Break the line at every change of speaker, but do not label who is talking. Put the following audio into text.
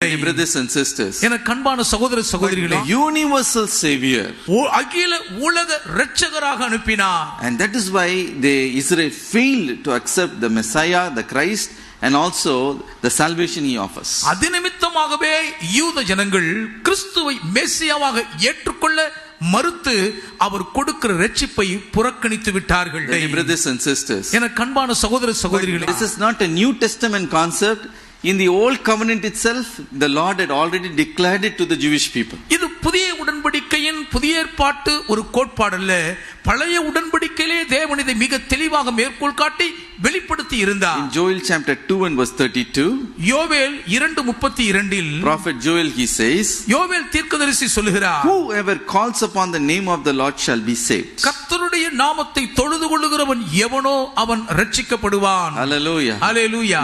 Dear brothers and sisters,
என கண்பான சகோதர சகோதரிகளே
the universal Savior,
ஓ- அகில உலக இரட்சகராக அனுப்பினார்
and that is why they Israel failed to accept the Messiah, the Christ, and also the salvation He offers.
அது நிமித்தமாகவே யூத ஜனங்கள் கிறிஸ்துவை மேசியாவாக ஏற்றுக்கொள்ள மறுத்து அவர் கொடுக்கிற ரட்சிப்பை புறக்கணித்து விட்டார்கள்
Dear brothers and sisters,
என கண்பான சகோதர சகோதரிகளே
this is not a New Testament concept. In the Old Covenant itself, the Lord had already declared it to the Jewish people.
இது புதிய உடன்படிக்கையின் புதிய ஏற்பாட்டு ஒரு கோட்பாடல்ல பழைய உடன்படிக்கையிலே தேவன் இதை மிக தெளிவாக மேற்கோள் காட்டி வெளிப்படுத்தி இருந்தார்
In Joel chapter 2 and verse 32,
யோவேல் இரண்டு முப்பத்தி இரண்டில்
Prophet Joel he says,
யோவேல் தீர்க்கதரிசி சொல்லுகிறார்
Whoever calls upon the name of the Lord shall be saved.
கர்த்தருடைய நாமத்தை தொழுது கொள்ளுகிறவன் எவனோ அவன் ரட்சிக்கப்படுவான்
Hallelujah.
ஹalleluya